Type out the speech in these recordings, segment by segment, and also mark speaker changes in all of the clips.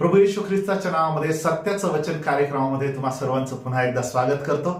Speaker 1: प्रभू येशू ख्रिस्ताच्या नावामध्ये सत्याचं वचन कार्यक्रमामध्ये तुम्हा सर्वांचं पुन्हा एकदा स्वागत करतो.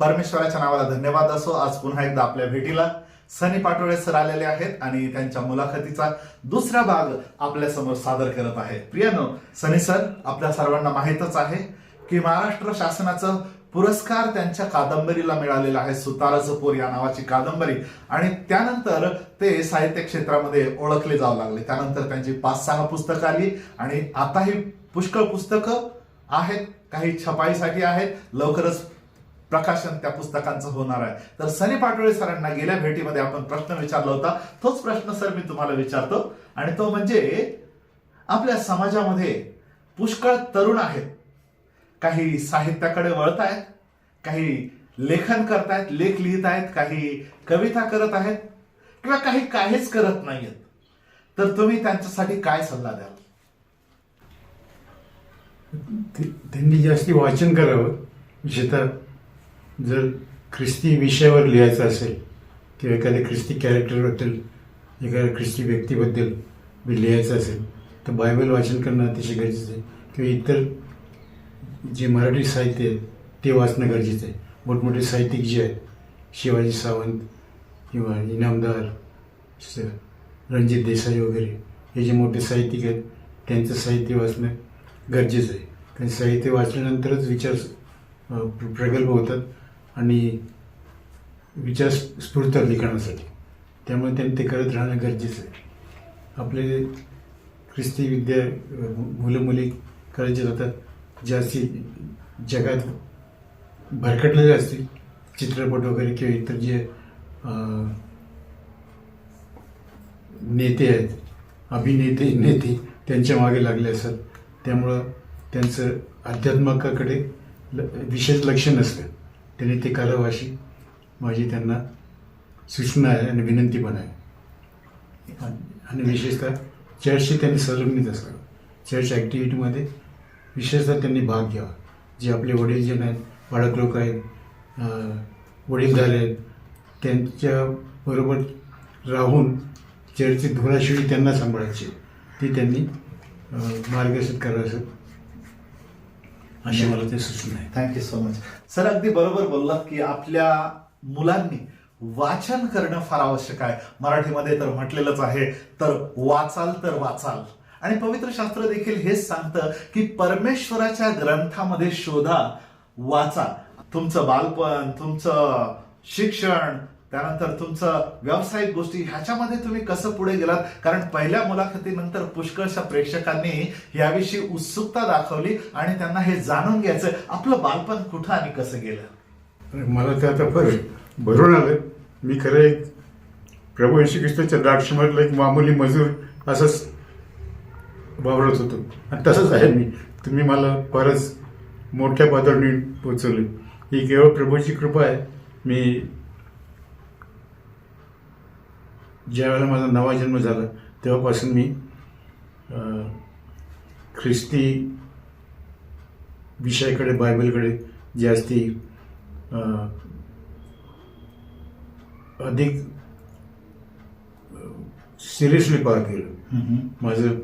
Speaker 1: परमेश्वराच्या नावाला धन्यवाद असो. आज पुन्हा एकदा आपल्या भेटीला सनी पाटोळे सर आलेले आहेत आणि त्यांच्या मुलाखतीचा दुसरा भाग आपल्यासमोर सादर करत आहेत प्रियानो सनी सर आपल्या सर्वांना माहीतच आहे की महाराष्ट्र शासनाचं पुरस्कार त्यांच्या कादंबरीला मिळालेला आहे सुताराचं पोर या नावाची कादंबरी. आणि त्यानंतर ते साहित्य क्षेत्रामध्ये ओळखले जाऊ लागले. त्यानंतर त्यांची पाच सहा पुस्तकं आली. आणि आताही पुष्कळ पुस्तकं आहेत काही छपाईसाठी आहेत. लवकरच प्रकाशन त्या पुस्तकांचं होणार आहे. तर सनी पाटोळे सरांना गेल्या भेटीमध्ये आपण प्रश्न विचारला होता. तोच प्रश्न सर मी तुम्हाला विचारतो. आणि तो म्हणजे आपल्या समाजामध्ये पुष्कळ तरुण आहेत. काही साहित्याकडे वळत आहेत काही लेखन करतायत लेख लिहित आहेत काही कविता करत आहेत किंवा काही काहीच करत नाहीयेत. तर तुम्ही त्यांच्यासाठी काय सल्ला द्याल?
Speaker 2: त्यांनी जास्ती वाचन करावं. विशेषतः जर ख्रिस्ती विषयावर लिहायचं असेल किंवा एखाद्या ख्रिस्ती कॅरेक्टरबद्दल एखाद्या ख्रिस्ती व्यक्तीबद्दल मी लिहायचं असेल तर बायबल वाचन करणं अतिशय गरजेचं आहे. किंवा इतर जे मराठी साहित्य आहे ते वाचणं गरजेचं आहे. मोठमोठे साहित्यिक जे आहेत शिवाजी सावंत किंवा इनामदार रणजित देसाई वगैरे हे जे मोठे साहित्यिक आहेत त्यांचं साहित्य वाचणं गरजेचं आहे. कारण साहित्य वाचल्यानंतरच विचार प्रगल्भ होतात आणि विचार स्फ- लिखाणासाठी. त्यामुळे त्यांनी ते करत राहणं गरजेचं आहे. आपले ख्रिस्ती विद्या मुलं मुली करायचे जातात जास्ती जगात भरकटलेले असतील चित्रपट वगैरे किंवा इतर जे नेते आहेत अभिनेते नेते त्यांच्या मागे लागले असतात. त्यामुळं त्यांचं अध्यात्मकाकडे ल विशेष लक्ष नसतं. त्यांनी ते करावं अशी माझी त्यांना सूचना आहे आणि विनंती पण आहे. आणि- आणि विशेषतः चर्चशी त्यांनी संलग्नित असावं चर्च ॲक्टिव्हिटीमध्ये विशेषतः त्यांनी भाग घ्यावा. जे आपले वडील जे आहेत बाळक लोक आहेत वडील झाले आहेत त्यांच्याबरोबर राहून चर्चची धुराशिवी त्यांना सांभाळायची ती त्यांनी मार्गदर्शन करायचं अशी मला ते सूचना आहे.
Speaker 1: थँक्यू सो मच सर अगदी बरोबर बोललात की आपल्या मुलांनी वाचन करणं फार आवश्यक आहे. मराठीमध्ये तर म्हटलेलंच आहे तर वाचाल तर वाचाल. आणि पवित्र शास्त्र देखील हेच सांगतं की परमेश्वराच्या ग्रंथामध्ये शोधा वाचा. तुमचं बालपण तुमचं शिक्षण त्यानंतर तुमचं व्यावसायिक गोष्टी ह्याच्यामध्ये तुम्ही कसं पुढे गेलात? कारण पहिल्या मुलाखतीनंतर पुष्कळशा प्रेक्षकांनी याविषयी उत्सुकता दाखवली आणि त्यांना हे जाणून घ्यायचं आपलं बालपण कुठं आणि कसं गेलं?
Speaker 2: मला ते आता फार भरून आलं मी खरं एक प्रभू येशू कृष्णाच्या द्राक्षमधला एक मामुली मजूर असंच वावरत होतो. आणि तसंच आहे मी. तुम्ही मला फारच मोठ्या पातळीने पोचवले. ही केवळ प्रभूची कृपा आहे. मी ज्यावेळेला माझा नवा जन्म झाला तेव्हापासून मी ख्रिस्ती विषयाकडे बायबलकडे जास्ती अधिक सिरियसली पाहत गेलो. माझं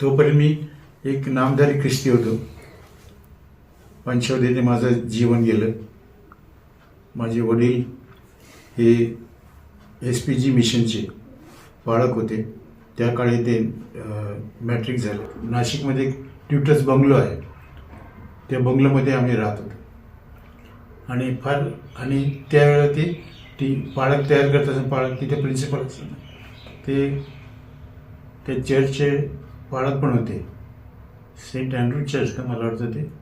Speaker 2: तोपर्यंत मी एक नामधारी ख्रिस्ती होतो. पंचवदेने माझं जीवन गेलं. माझे वडील हे एस पी जी मिशनचे बाळक होते. त्या काळी ते मॅट्रिक झालं. नाशिकमध्ये एक ट्युटर्स बंगलो आहे. त्या बंगलोमध्ये आम्ही राहत होतो. आणि फार आणि त्यावेळेला ते ती पाळक तयार करत असताना पाळक तिथे प्रिन्सिपल असताना ते त्या चर्चचे पाळक पण होते. सेंट अँड्रू चर्च का मला वाटतं ते?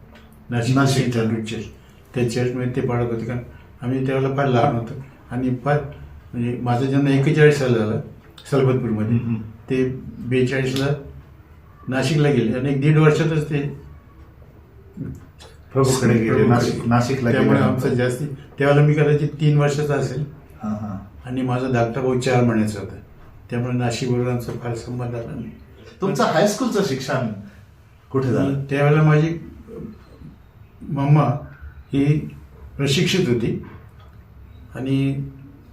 Speaker 2: नाशिक. सेंट अँड्रू चर्च त्या चर्चमध्ये ते पाळक होते. कारण आम्ही त्यावेळेला फार लहान होतो. आणि फार म्हणजे माझा जन्म एकेचाळीस साल झाला सलबतपूरमध्ये. ते बेचाळीसला नाशिकला गेले. आणि एक दीड वर्षातच ते
Speaker 1: प्रभूकडे गेले. नाशिक नाशिकला
Speaker 2: त्यामुळे. आमचं जास्ती त्यावेळेला मी कदाचित तीन वर्षाचा असेल.
Speaker 1: हा, हा.
Speaker 2: आणि माझा धाकटा भाऊ चार महिन्याचा होता. त्यामुळे नाशिकबरोबर आमचा फार संबंध आला नाही.
Speaker 1: तुमचं हायस्कूलचं शिक्षण कुठे झालं?
Speaker 2: त्यावेळेला माझी मम्मा ही प्रशिक्षित होती. आणि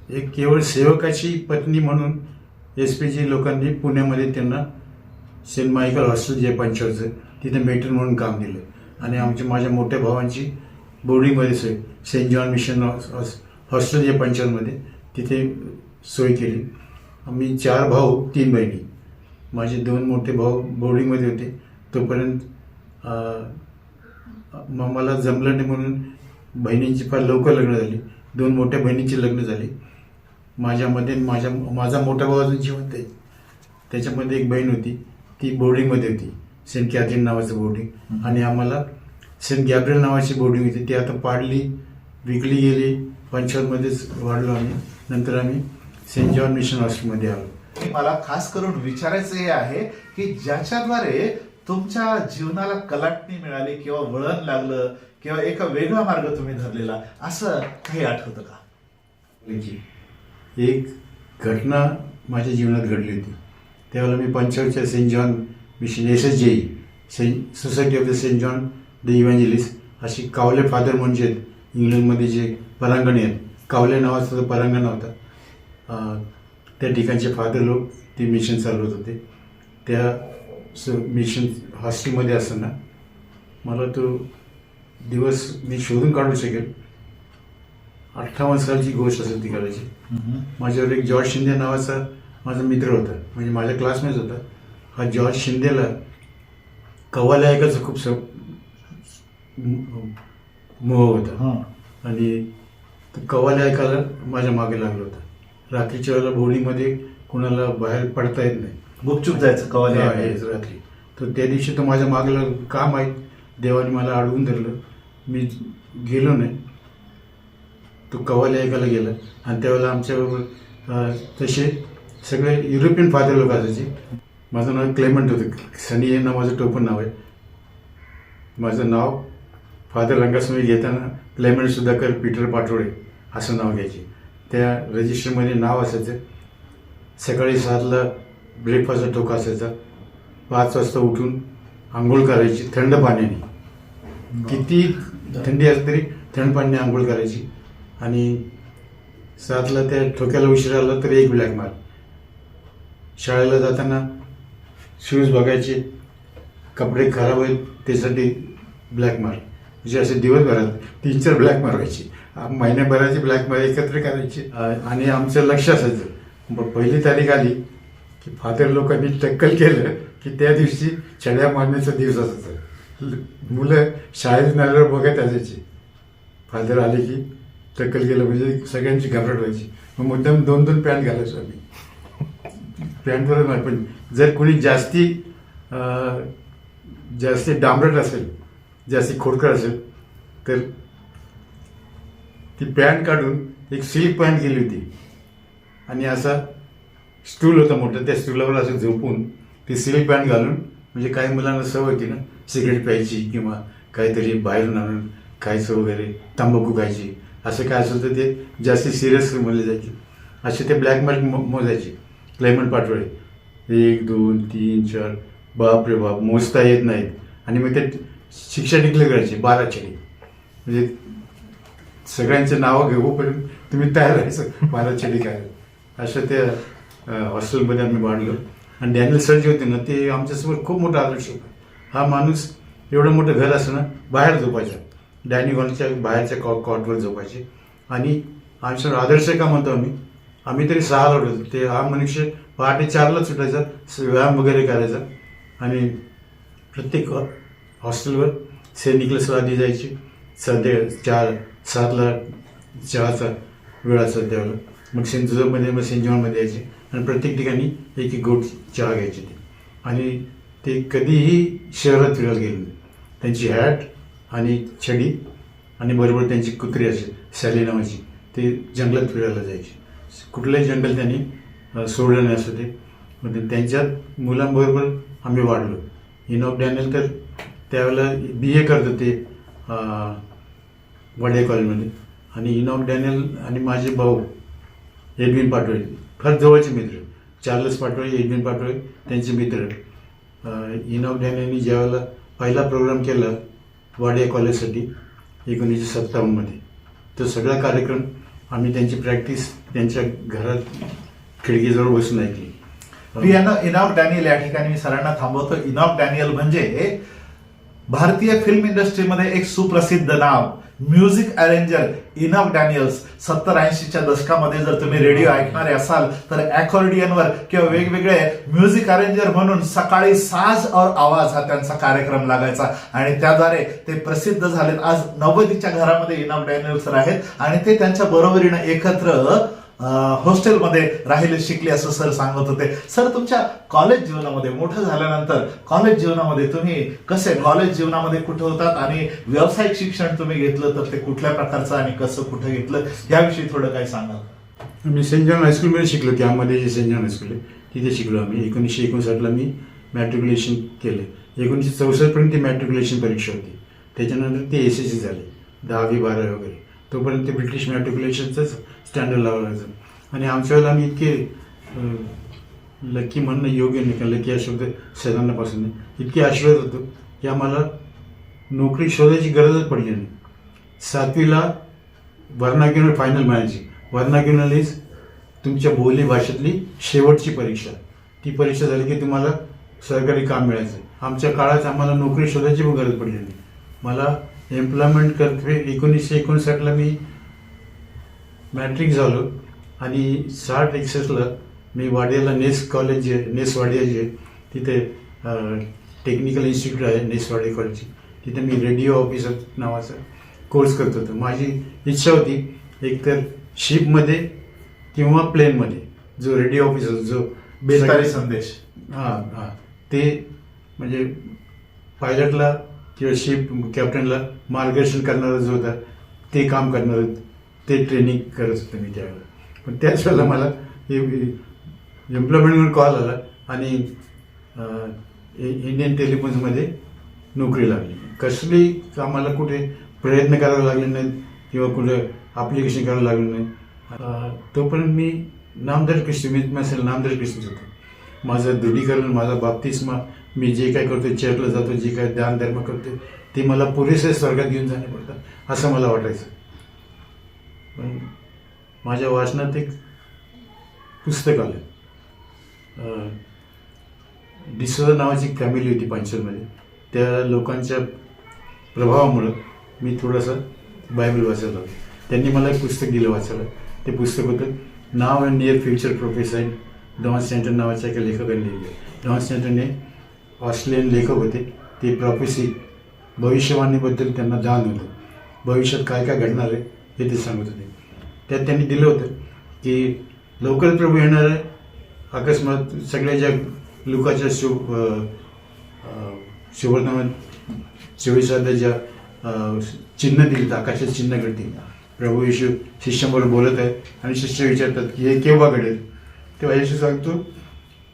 Speaker 2: एक केवळ सेवकाची पत्नी म्हणून एस पी जी लोकांनी पुण्यामध्ये त्यांना सेंट मायकल हॉस्टेल जे पंचवरचं तिथे मेट्रन म्हणून काम दिलं. आणि आमच्या माझ्या मोठ्या भावांची बोर्डिंगमध्ये सोय. सेंट जॉन मिशन हॉस- हॉस- हॉस्टेल जे पंचवरमध्ये तिथे सोय केली. आम्ही चार भाऊ तीन बहिणी. माझे दोन मोठे भाऊ बोर्डिंगमध्ये होते. तोपर्यंत मग मला जमलं नाही म्हणून बहिणींची फार लवकर लग्न झाली. दोन मोठ्या बहिणींची लग्न झाली. माझ्यामध्ये माझ्या माझा मोठा भाऊ अजून जिवंत आहे. त्याच्यामध्ये एक बहीण होती. ती बोर्डिंगमध्ये होती. सेंट कॅथरीन नावाचं बोर्डिंग आणि आम्हाला सेंट गॅब्रियल नावाची बोर्डिंग होती. ती आता पाडली विकली गेली. पंचवरमध्येच वाढलो आम्ही. नंतर आम्ही सेंट जॉन मिशन हॉस्टेलमध्ये आलो.
Speaker 1: मला खास करून विचारायचं हे आहे की ज्याच्याद्वारे तुमच्या जीवनाला कलाटणी मिळाली किंवा वळण लागलं किंवा एका वेगळा मार्ग तुम्ही धरलेला असं काही आठवतं का?
Speaker 2: एक घटना माझ्या जीवनात घडली होती. त्यावेळेला मी पंचवच्या Saint John mission S S J Saint society of the Saint John the evangelist अशी कावले फादर म्हणजे इंग्लंडमध्ये जे परांगणे आहेत कावले नावाचं परांगण होता त्या ठिकाणचे फादर लोक ते मिशन चालवत होते. त्या स मिशन हॉस्टेलमध्ये असताना मला तो दिवस मी शोधून काढू शकेल. अठ्ठावन्न सालची गोष्ट असेल ती करायची माझ्यावर एक जॉर्ज शिंदे नावाचा माझा मित्र होता. म्हणजे माझ्या क्लासमेट होता. हा जॉर्ज शिंदेला कव्वाल्या ऐकायचं खूप स मोह होता. आणि कव्वाल्या ऐकायला माझ्या मागे लागला होता. रात्रीच्या वेळेला बोर्डिंगमध्ये कोणाला बाहेर पडता येत नाही.
Speaker 1: गुपचूप जायचं कवाले
Speaker 2: हा, हेच रात्री. तर त्या दिवशी तो माझ्या मागे लागला. का माहीत देवाने मला अडवून धरलं. मी गेलो नाही. तो कवाले ऐकायला गेला. आणि त्यावेळेला आमच्याबरोबर तसे सगळे युरोपियन फादर लोक असायचे. माझं नाव क्लेमंट होतं. सनी हे नाव माझं टोपण नाव आहे. माझं नाव फादर रंगास्वामी घेताना क्लेमंट सुधाकर पीटर पाटोळे असं नाव घ्यायचे. त्या रजिस्टरमध्ये नाव असायचं. सकाळी सातला ब्रेकफास्टचा ठोका असायचा. पाच वाजता उठून आंघोळ करायची थंड पाण्याने. किती थंडी असली तरी थंड पाण्याने आंघोळ करायची. आणि सातला त्या ठोक्याला उशीर आला तर एक ब्लॅक मार शाळेला जाताना शूज बघायचे. कपडे खराब आहेत त्यासाठी ब्लॅक मार म्हणजे असे दिवसभरात तीन चार ब्लॅक मारवायची महिन्याभराची ब्लॅकमेल एकत्र करायची. आणि आमचं लक्ष असायचं. ब- पहिली तारीख आली की फादर लोकांनी टक्कल केलं की त्या दिवशी छड्या मारण्याचा दिवस असायचा. मुलं शाळेत नाल्यावर बघत असायची. फादर आले की टक्कल केलं म्हणजे सगळ्यांची घबराट व्हायची. मग मुद्दाम दोन दोन पॅन्ट घालायचो आम्ही. पॅन्ट बरोबर नाही पण जर कोणी जास्ती जास्ती डांबरट असेल जास्ती खोडकर असेल तर ती पॅन्ट काढून एक सिल्क पॅन्ट केली होती. आणि असा स्टूल होता मोठा त्या स्टूलावर असं झोपून ती सिल्क पॅन्ट घालून म्हणजे काही मुलांना सवय होती ना सिगरेट प्यायची किंवा काहीतरी बाहेरून आणून खायचं वगैरे तंबाखू खायची असं काय असेल तर ते जास्ती सिरियस म्हणले जायचे. असे ते ब्लॅक मार्क मोजायचे. क्लायमेट पाठवळे एक दोन तीन चार बाप रे बाप मोजता येत नाहीत. आणि मग ते शिक्षा डिक्लेअर करायची बारा म्हणजे सगळ्यांचे नावं घेऊ पण तुम्ही तयार राहायचं मला छडी काय असं त्या हॉस्टेलमध्ये आम्ही वाढलो. आणि डॅनियल सर जे होते ना ते आमच्यासमोर खूप मोठा आदर्श होता. हा माणूस एवढं मोठं घर असं ना बाहेर झोपायचा. डायनिंग हॉलच्या बाहेरच्या कॉ कॉटवर झोपायचे. आणि आमच्यावर आदर्श का म्हणतो आम्ही? आम्ही तरी सहाला होतो. ते हा मनुष्य पहाटे चारला सुटायचा व्यायाम वगैरे करायचा. आणि प्रत्येक हॉस्टेलवर सैनिकला सुद्धा आधी जायची सध्या चार सातला चहाचा वेळ असायचा त्यावेळेला मग सेंट मग सेंट जॉनमध्ये यायचे. आणि प्रत्येक ठिकाणी एक एक गोट चहा घ्यायचे ते आणि ते कधीही शहरात फिरायला गेले नाही. त्यांची हॅट आणि छडी आणि बरोबर त्यांची कुत्री असेल सॅली नावाची ते जंगलात फिरायला जायचे. कुठलंही जंगल त्यांनी सोडलं नाही असं ते. मग त्यांच्यात मुलांबरोबर आम्ही वाढलो. इनॉक डॅनियल तर त्यावेळेला बी ए करत होते. वडे कॉलेजमध्ये आणि इनॉक डॅनियल आणि माझे भाऊ एडविन पाटोळे फार जवळचे मित्र चार्लस पाटोळे एडविन पाटोळे त्यांचे मित्र इनॉक डॅनियलनी ज्यावेळेला पहिला प्रोग्राम केला वाडे कॉलेजसाठी एकोणीसशे सत्तावन्नमध्ये. तो सगळा कार्यक्रम आम्ही त्यांची प्रॅक्टिस त्यांच्या घरात खिडकीजवळ बसून ऐकली.
Speaker 1: पियानो इनॉक डॅनियल या ठिकाणी मी सरांना थांबवतो. इनॉक डॅनियल म्हणजे भारतीय फिल्म इंडस्ट्रीमध्ये एक सुप्रसिद्ध नाव. म्युझिक अरेंजर इनफ डॅनियल्स सत्तर ऐंशीच्या दशकामध्ये जर तुम्ही रेडिओ ऐकणारे असाल तर अकॉर्डियनवर किंवा वेगवेगळे म्युझिक अरेंजर म्हणून सकाळी साज और आवाज हा त्यांचा कार्यक्रम लागायचा. आणि त्याद्वारे ते प्रसिद्ध झालेत. आज नव्वदीच्या घरामध्ये इनफ डॅनियल्स सर आहेत आणि ते त्यांच्या बरोबरीनं एकत्र हॉस्टेलमध्ये राहिले शिकले असं सर सांगत होते. सर तुमच्या कॉलेज जीवनामध्ये मोठं झाल्यानंतर कॉलेज जीवनामध्ये तुम्ही कसे कॉलेज जीवनामध्ये कुठे होतात आणि व्यावसायिक शिक्षण तुम्ही घेतलं तर ते कुठल्या प्रकारचं आणि कसं कुठं घेतलं याविषयी थोडं काही सांगाल?
Speaker 2: मी सेंट जॉन हायस्कूलमध्ये शिकलो त्यामध्ये जे सेंट जॉन हायस्कूल आहे तिथे शिकलो आम्ही. एकोणीसशे एकोणसाठला मी मॅट्रिक्युलेशन केलं. एकोणीसशे चौसष्टपर्यंत ती मॅट्रिक्युलेशन परीक्षा होती. त्याच्यानंतर ती एस एस सी झाली दहावी बारावी वगैरे. तोपर्यंत ते ब्रिटिश मॅट्रिक्युलेशनचंच स्टँडर्ड लावलं जायचं आणि आमच्या वेळेला आम्ही इतके लकी म्हणणं योग्य नाही का लकी हा शब्द सैदानापासून नाही. इतके आशीर्वाद होतो की आम्हाला नोकरी शोधायची गरजच पडली नाही. सातवीला वर्णाक्युनल फायनल म्हणायची. वर्णाक्युनल इज तुमच्या बोली भाषेतली शेवटची परीक्षा. ती परीक्षा झाली की तुम्हाला सरकारी काम मिळायचं. आमच्या काळात आम्हाला नोकरी शोधायची पण गरज पडली नाही. मला एम्प्लॉयमेंट करते एकोणीसशे एकोणसाठला मी मॅट्रिक झालो आणि साठ एकसष्टला मी वाडियाला नेस कॉलेज जे नेस वाडिया जे आहे, तिथे टेक्निकल इन्स्टिट्यूट आहे नेस वाडिया कॉलेजची तिथे मी रेडिओ ऑफिसर नावाचा कोर्स करत होतो. माझी इच्छा होती एकतर शिपमध्ये किंवा प्लेनमध्ये जो रेडिओ ऑफिसर जो
Speaker 1: बेतारी संदेश.
Speaker 2: हां हां. ते म्हणजे पायलटला किंवा शिप कॅप्टनला मार्गदर्शन करणारा जो होता ते काम करणार ते ट्रेनिंग करत होतो मी त्यावेळेला पण त्याच वेळेला मला एम्प्लॉयमेंटवर कॉल आला आणि इंडियन टेलिफोन्समध्ये नोकरी लागली. कसली कामाला कुठे प्रयत्न करावे लागले नाहीत किंवा कुठे अप्लिकेशन करावं लागलं नाही तोपर्यंत मी नामदार कृष्ण मी असेल नामदार कृष्णच होतो. माझं दृढीकरण माझा बाप्तिस्मा मी जे काय करतो चर्चला जातो जे काय दानधर्म करतो ते मला पुरेसे स्वर्गात घेऊन जाणे पडतं असं मला वाटायचं. पण माझ्या वाचनात एक पुस्तक आलं. डिसोदा नावाची फॅमिली होती पांचलमध्ये त्या लोकांच्या प्रभावामुळं मी थोडंसं बायबल वाचायला त्यांनी मला एक पुस्तक दिलं वाचायला. ते पुस्तक होतं नाव and near future professor Don Stanton नावाच्या एका लेखकाने लिहिलं. डॉन स्टँटनने ऑस्ट्रेलियन लेखक होते. ते प्रॉफेसी भविष्यवाणीबद्दल त्यांना जाण होतं भविष्यात काय काय घडणार आहे हे ते सांगत होते. त्यात त्यांनी दिलं होतं की लवकर प्रभू येणार आहे. अकस्मात सगळ्या ज्या लोकाच्या शुभ शिवर्तनात शिवसाध्या ज्या चिन्ह दिलीत आकाशात चिन्ह घडतील. प्रभू येशू शिष्याबरोबर बोलत आहे आणि शिष्य विचारतात की हे केव्हा घडेल? तेव्हा येशू सांगतो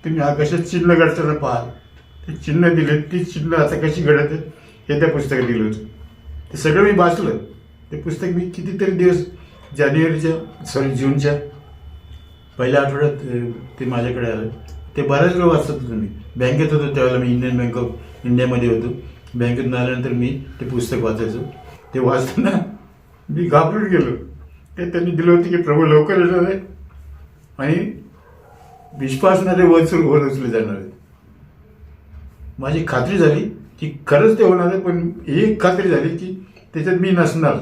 Speaker 2: तुम्ही आकाशात चिन्ह घडताना पाहाल. ते चिन्ह दिले ती चिन्ह आता कशी घडत आहेत हे त्या पुस्तकात दिलं होतं. ते सगळं मी वाचलं. ते पुस्तक मी कितीतरी दिवस जानेवारीच्या सॉरी जूनच्या पहिल्या आठवड्यात ते माझ्याकडे आलं. ते बऱ्याच वेळ वाचत होतो मी. बँकेत होतो त्यावेळेला मी इंडियन बँक ऑफ इंडियामध्ये होतो. बँकेतून आल्यानंतर मी ते पुस्तक वाचायचो. ते वाचताना मी घाबरून गेलो. ते त्यांनी दिलं होतं की प्रभू लवकर येणार आहे आणि विश्वासणारे वचून वर उचले जाणार आहेत. माझी खात्री झाली की खरंच ते होणार आहे पण ही खात्री झाली की त्याच्यात मी नसणार.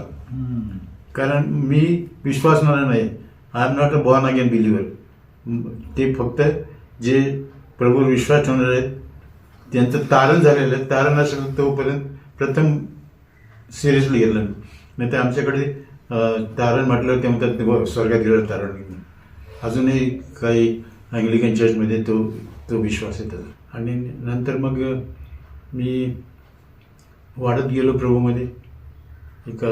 Speaker 2: कारण मी विश्वासणारा नाही. I am not a born again believer ते फक्त जे प्रभू विश्वास ठेवणार आहेत त्यांचं तारण झालेलं आहे. तारण असेल तोपर्यंत प्रथम सिरियसली घेतलं नाही तर आमच्याकडे तारण म्हटलं ते म्हणतात स्वर्गात गेलं तारण घेऊन अजूनही काही अँग्लिकन चर्चमध्ये तो तो विश्वास येतात आणि नंतर मग मी वाढत गेलो प्रभूमध्ये. एका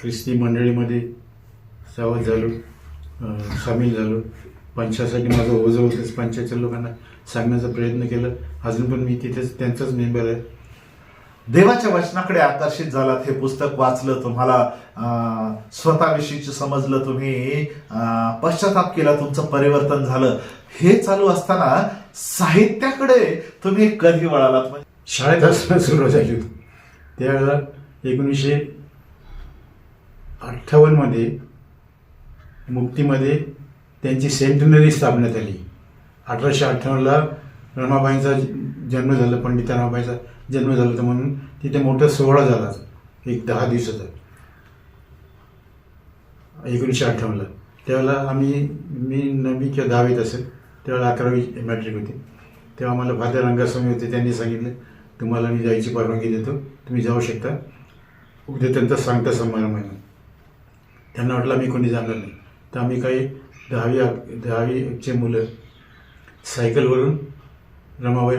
Speaker 2: ख्रिस्ती मंडळीमध्ये सावध झालो सामील झालो. पंचासाठी माझं ओझं होतंच पंचायतच्या लोकांना सांगण्याचा प्रयत्न केला. अजून पण मी तिथेच त्यांचाच मेंबर आहे.
Speaker 1: देवाच्या वचनाकडे आकर्षित झालात हे पुस्तक वाचलं तुम्हाला. स्वतःविषयीचं समजलं तुम्ही. पश्चाताप केला तुमचं परिवर्तन झालं. हे चालू असताना साहित्याकडे तुम्ही कधी वळालात? म्हणजे
Speaker 2: शाळेत असताना सुरू झाली होती. त्यावेळेला एकोणीसशे अठ्ठावन्नमध्ये मुक्तीमध्ये त्यांची सेंटनरी स्थापण्यात आली अठराशे अठ्ठावन्नला रमाबाईंचा जन्म झाला पंडिता रमाबाईंचा जन्म झाला होता म्हणून तिथे मोठा सोहळा झाला एक दहा दिवसाचा. एकोणीसशे अठ्ठावन्नला. त्यावेळेला आम्ही मी नववी किंवा दहावीत असेल त्यावेळेला अकरावी मॅट्रिक होती. तेव्हा आम्हाला फादर रंगास्वामी होते त्यांनी सांगितलं तुम्हाला मी जायची परवानगी देतो तुम्ही जाऊ शकता. उद्या त्यांचा सांगता समारंभ आहे. त्यांना वाटलं आम्ही कोणी जाणार नाही. तर आम्ही काही दहावी दहावीचे मुलं सायकलवरून रमाबाई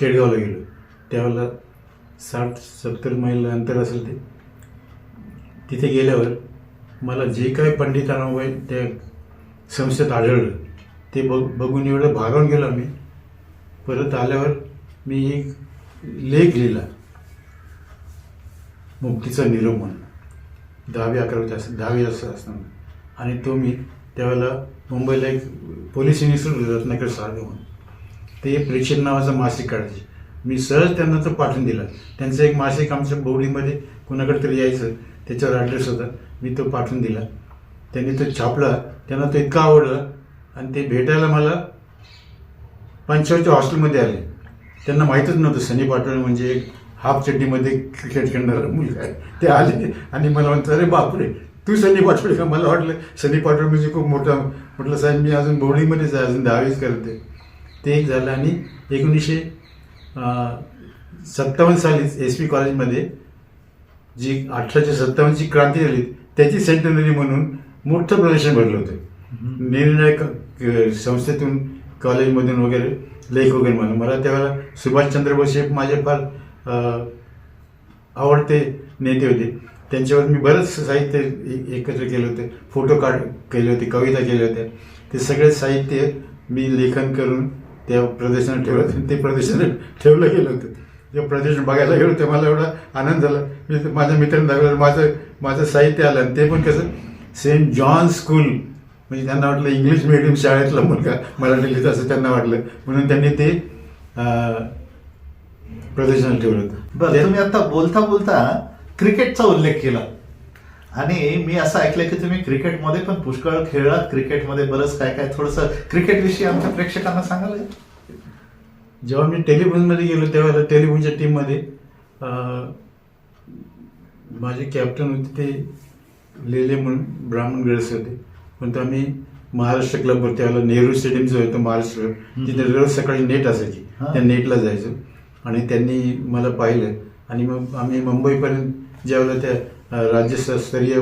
Speaker 2: केडगावला गेलो. त्यावेळेला साठ सत्तर मैल अंतर असेल ते. तिथे गेल्यावर मला जे काही पंडित रमाबाई त्या संस्थेत आढळलं ते बघ बघून एवढं भारावून गेलो आम्ही. परत आल्यावर मी एक लेख लिहिला. मुक्तीचा निरोप म्हणून. दहावी अकरावी असं दहावी असं असताना आणि तो मी त्यावेळेला मुंबईला एक पोलीस इन्स्टिट्यूट होतं रत्नाकर म्हणून. ते प्रेक्षण नावाचं मासिक काढायचे. मी सहज त्यांना तो पाठवून दिला. त्यांचं एक मासिक आमच्या बोवडीमध्ये कुणाकडे तरी यायचं त्याच्यावर ॲड्रेस होता. मी तो पाठवून दिला. त्यांनी तो छापला. त्यांना तो इतका आवडला. आणि ते भेटायला मला पंचावरच्या हॉस्टेलमध्ये आले. त्यांना माहीतच नव्हतं सनी पाटोळे म्हणजे एक हाफ चड्डीमध्ये क्रिकेट खेळणारा मुलगा आहे ते आले आणि मला म्हणतात अरे बापरे तू सनी पाटोळे का? मला वाटलं सनी पाटोळे म्हणजे खूप मोठा म्हटलं साहेब मी अजून बोर्डिंगमध्येच आहे अजून दहावीच करते. ते एक झालं आणि एकोणीसशे सत्तावन्न साली एस पी कॉलेजमध्ये जी अठराशे सत्तावन्नची क्रांती झाली त्याची सेंटनरी म्हणून मोठं प्रदर्शन भरलं होतं. निर्णायक संस्थेतून कॉलेजमधून वगैरे लेख वगैरे म्हणून. मला त्यावेळेला सुभाषचंद्र बोस हे माझे फार आवडते नेते होते. त्यांच्यावर मी बरंच साहित्य एकत्र केलं होतं. फोटो काढ केले होते कविता केल्या होत्या. ते सगळे साहित्य मी लेखन करून त्या प्रदर्शनात ठेवलं होतं. ते प्रदर्शनात ठेवलं गेलं होतं. जेव्हा प्रदर्शन बघायला गेलो तेव्हा मला एवढा आनंद झाला. मी माझ्या मित्रांनी दाखवलं माझं माझं साहित्य आलं आणि ते पण कसं सेंट जॉन स्कूल म्हणजे त्यांना वाटलं इंग्लिश मिडियम शाळेतला मुलगा मराठी लिहित असं त्यांना वाटलं. म्हणून त्यांनी ते ठेवलं. होतं
Speaker 1: बरं तुम्ही आता बोलता बोलता क्रिकेटचा उल्लेख केला. आणि मी असं ऐकलं की तुम्ही क्रिकेटमध्ये पण पुष्कळ खेळलात. क्रिकेटमध्ये बरंच काय काय थोडंसं क्रिकेट विषयी आमच्या प्रेक्षकांना सांगाल?
Speaker 2: जेव्हा मी टेलिफोनमध्ये गेलो तेव्हा टेलिफोनच्या टीममध्ये माझे कॅप्टन होते ते लेले म्हणून ब्राह्मण गळस होते पण तो आम्ही महाराष्ट्र क्लबवर त्यावेळेला नेहरू स्टेडियम जो होतं महाराष्ट्र. तिथे रोज सकाळी नेट असायची. त्या नेटला जायचो. आणि त्यांनी मला पाहिलं. आणि मग आम्ही मुंबईपर्यंत ज्यावेळेला त्या राज्यस्तरीय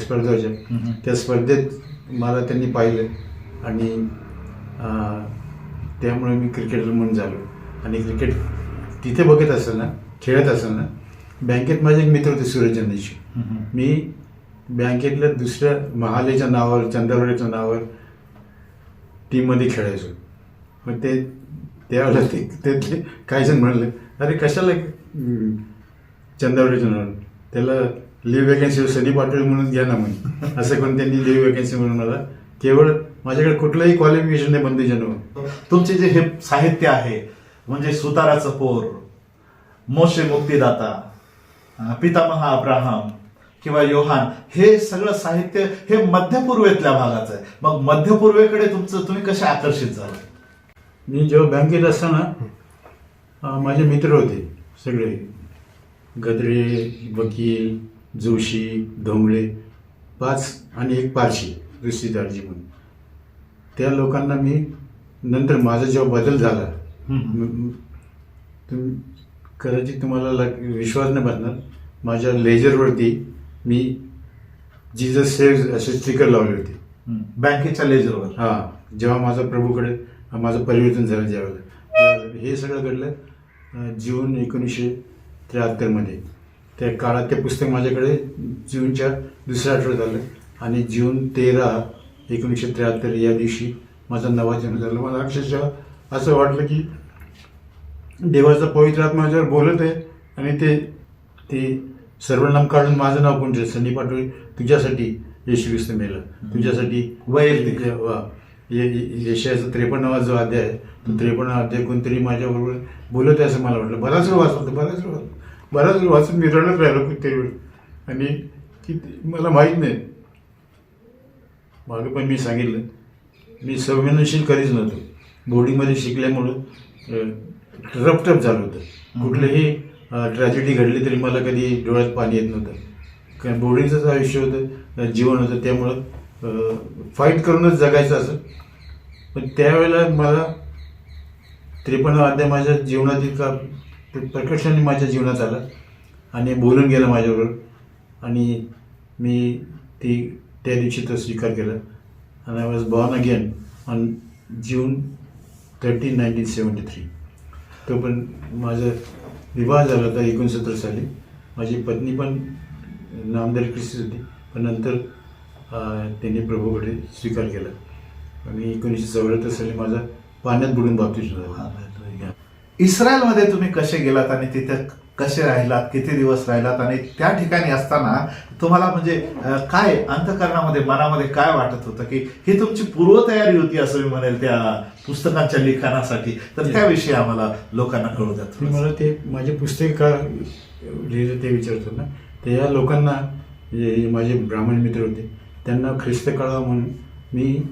Speaker 2: स्पर्धा होत्या. त्या स्पर्धेत मला त्यांनी पाहिलं. आणि त्यामुळे मी क्रिकेटर म्हणून झालो. आणि क्रिकेट तिथे बघत असताना खेळत असताना बँकेत माझे एक मित्र होते सूरज चंदेशी. मी बँकेतल्या दुसऱ्या महालेच्या नावावर चंद्रवड्याच्या नावावर टीममध्ये खेळायचो. मग ते त्यावेळेला ते. त्यातले काही जण म्हणले अरे कशाला अं, चंद्रवड्याच्या त्याला लिव्ह वॅकन्सी सनी पाटील म्हणून घ्या ना म्हणे. असं करून त्यांनी लिव्ह वॅकन्सी म्हणून मला केवळ माझ्याकडे कुठलंही क्वालिफिकेशन नाही बंदीजन
Speaker 1: तुमचे जे हे साहित्य आहे म्हणजे सुताराचं पोर मोशे मुक्तीदाता पितामहा अब्राहम किंवा योहान हे सगळं साहित्य हे मध्यपूर्वेतल्या भागाचं आहे. मग मध्यपूर्वेकडे तुमचं तुम्ही कसे आकर्षित झालं
Speaker 2: मी जेव्हा बँकेत असताना माझे मित्र होते सगळे. गदरे वकील जोशी धोंगडे पाच आणि एक पारशी दुसरी दारजी म्हणून. त्या लोकांना मी नंतर माझा जेव्हा बदल झाला तुम कदाचित तुम्हाला लाग- विश्वास नाही बसणार माझ्या लेजरवरती मी जीजस सेव्ह असे स्टिकर लावले होते.
Speaker 1: बँकेच्या लेजरवर.
Speaker 2: हा जेव्हा माझं प्रभूकडे माझं परिवर्तन झालं ज्यावेळेला. हे सगळं घडलं जून एकोणीसशे त्र्याहत्तरमध्ये त्या काळात ते पुस्तक माझ्याकडे जूनच्या दुसऱ्या आठवड्यात आलं आणि जून तेरा एकोणीसशे त्र्याहत्तर या दिवशी माझा नवा जन्म झाला. मला अक्षरशः असं वाटलं की देवाचा पवित्र आत्मा माझ्यावर बोलत आहे आणि ते ते सर्वनाम काढून माझं नाव कोण सनी पाटोळे तुझ्यासाठी येशू ख्रिस्त मेला. तुझ्यासाठी. तुझ्या- वा. ये- यशाचा त्रेपन्नावा जो अध्याय आहे तो त्रेपन्नावा अध्याय कोणतरी माझ्याबरोबर बोलत आहे असं मला वाटलं. बराच वेळ वाचलं बराच वेळ वाचलं. बराच वेळ वाचून मी रडत राहिलो किती वेळ आणि किती मला माहीत नाही. मागे पण मी सांगितलं. मी संवेदनशील कधीच नव्हतो. बोर्डिंगमध्ये शिकल्यामुळं रपटप झालं होतं. कुठलंही ट्रॅजेडी घडली तरी मला कधी डोळ्यात पाणी येत नव्हतं. कारण बोर्डिंगचंच आयुष्य होतं जीवन होतं. त्यामुळं फाईट करूनच जगायचं असं. पण त्यावेळेला मला त्रेपन्न अध्याय माझ्या जीवनातील का प्रकर्षाने माझ्या जीवनात आला आणि बोलून गेला माझ्याबरोबर. आणि मी ती त्या दिवशी तो स्वीकार केला. आणि I was born again on June thirteen nineteen seventy three तो पण माझा विवाह झाला होता एकोणसत्तर साली. माझी पत्नी पण नामदार क्रिस्ती होती. पण नंतर त्यांनी प्रभूकडे स्वीकार केला. आणि एकोणीसशे चौऱ्याहत्तर साली माझा पाण्यात बुडून बाबतीत झाला.
Speaker 1: इस्रायलमध्ये तुम्ही कसे गेलात आणि तिथे कसे राहिलात किती दिवस राहिलात आणि त्या ठिकाणी असताना तुम्हाला म्हणजे काय अंतकरणामध्ये मनामध्ये काय वाटत होतं की ही तुमची पूर्वतयारी होती असं मी म्हणेल त्या पुस्तकांच्या लिखाणासाठी? तर त्याविषयी आम्हाला लोकांना कळू द्या.
Speaker 2: मला ते माझे पुस्तक का लिहिलं ते विचारतो ना? ते या लोकांना जे माझे ब्राह्मण मित्र होते त्यांना ख्रिस्त कळावं म्हणून. मी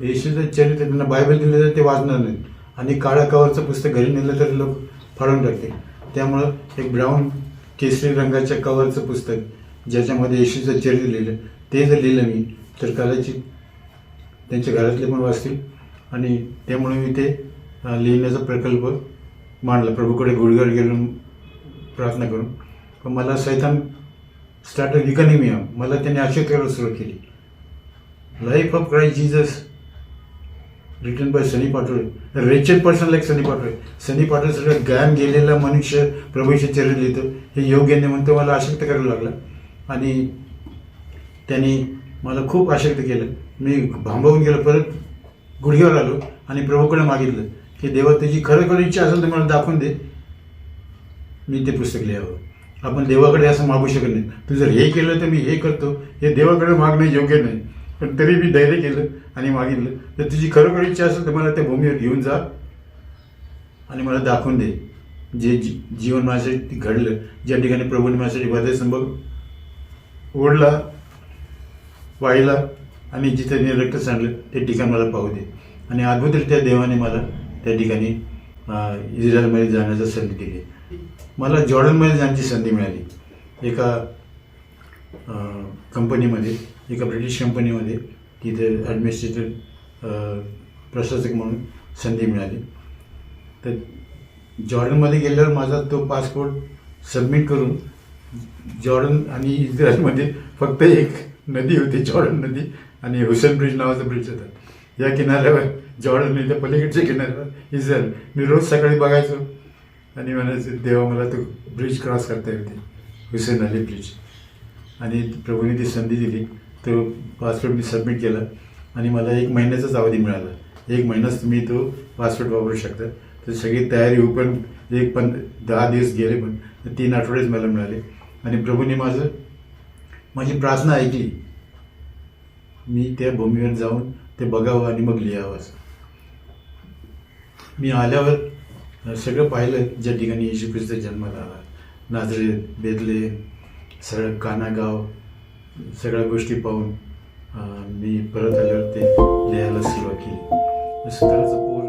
Speaker 2: येशूचं चरित्र त्यांना बायबल दिलं तर ते वाचणार नाहीत. आणि काळ्या कवरचं पुस्तक घरी नेलं तर लोक फाडून टाकते त्यामुळं एक ब्राऊन केसरी रंगाच्या कवरचं पुस्तक ज्याच्यामध्ये येशूचं चरित्र लिहिलं ते जर लिहिलं मी तर कदाचित त्यांच्या घरातले पण वाचतील. आणि त्यामुळे मी ते लिहिण्याचा प्रकल्प मांडला. प्रभूकडे गुडघर गेलो प्रार्थना करून. पण मला सैतान स्टार्टर इकॉनॉमिया मला त्याने आक्षेप करायला सुरुवात केली. Life of Christ Jesus return by Sunny Patole wretched person like Sunny Patole Sunny Patole सगळं गायन गेलेला मनुष्य प्रभूचे चरित्र लिहितो हे योग्य म्हणतो मला आशक्त करायला लागला. आणि त्यांनी मला खूप आशक्त केलं. मी भांबवून गेलो परत गुडघ्यावर आलो आणि प्रभूकडे मागितलं की देवा त्याची खरोखर इच्छा असेल तर मला दाखवून दे. मी ते पुस्तक लिहावं. आपण देवाकडे असं मागू शकत नाही. तू जर हे केलं तर मी हे करतो. हे देवाकडे मागणं योग्य नाही. पण तरी मी धैर्य केलं आणि मागितलं. तर तुझी खरोखर इच्छा असेल तर मला त्या भूमीवर घेऊन जा आणि मला दाखवून दे. जे जी जीवन माझ्यासाठी घडलं ज्या ठिकाणी प्रभूने माझ्यासाठी हृदय संभव ओढला वाहिला आणि जिथे मी रक्त सांडलं ते ठिकाण मला पाहू दे. आणि अद्भुतरित्या देवाने मला त्या ठिकाणी इस्रायलमध्ये जाण्याची संधी दिली. मला जॉर्डनमध्ये जाण्याची संधी मिळाली. एका कंपनीमध्ये एका ब्रिटिश कंपनीमध्ये तिथे ॲडमिनिस्ट्रेटिव्ह प्रशासक म्हणून संधी मिळाली. तर जॉर्डनमध्ये गेल्यावर माझा तो पासपोर्ट सबमिट करून जॉर्डन आणि इस्रायलमध्ये फक्त एक नदी होती जॉर्डन नदी आणि हुसेन ब्रिज नावाचा ब्रिज होता. या किनाऱ्यावर जॉर्डन नदीच्या पलीकडच्या किनाऱ्यावर इस्रायल मी रोज सकाळी बघायचो. आणि म्हणायचं देवा मला तो ब्रिज क्रॉस करता येते हुसेन अली ब्रिज आणि प्रभूने ती संधी दिली. तो पासपोर्ट मी सबमिट केला. आणि मला एक महिन्याचाच अवधी मिळाला. एक महिनाच तुम्ही तो पासपोर्ट वापरू शकता. तर सगळी तयारी होऊ पण एक पण दहा दिवस गेले पण तीन आठवडेच मला मिळाले. आणि प्रभूने माझं माझी प्रार्थना ऐकली. मी त्या भूमीवर जाऊन ते बघावं आणि मग लिहावं असं. मी आल्यावर सगळं पाहिलं ज्या ठिकाणी येशू ख्रिस्त जन्माला आला. नाजरे बेदले सगळं कानागाव सगळ्या गोष्टी पाहून मी परत आल्यावर ते लिहायला सुरुवात केली. सकाळचं पोर